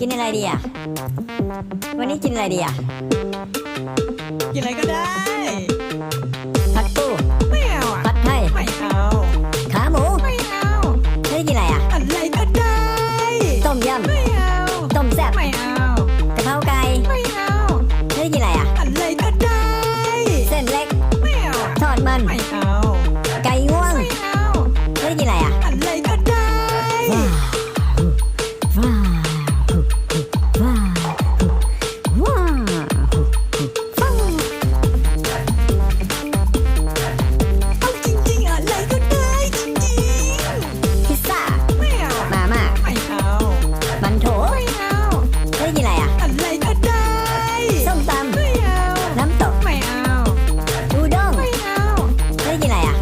กินอะไรดีอะ วันนี้กินอะไรดีอะ กินอะไรก็ได้ผัดปูไม่เอาผัดไทยไม่เอาขาหมูไม่เอาไม่ได้กินอะไรอะ อะไรก็ได้ ต้มยำไม่เอาต้มแซ่บไม่เอากระเพราไก่ไม่เอาไม่ได้กินอะไรอะ อะไรก็ได้ เส้นเล็กไม่เอาทอดมันไม่เอา 进来呀？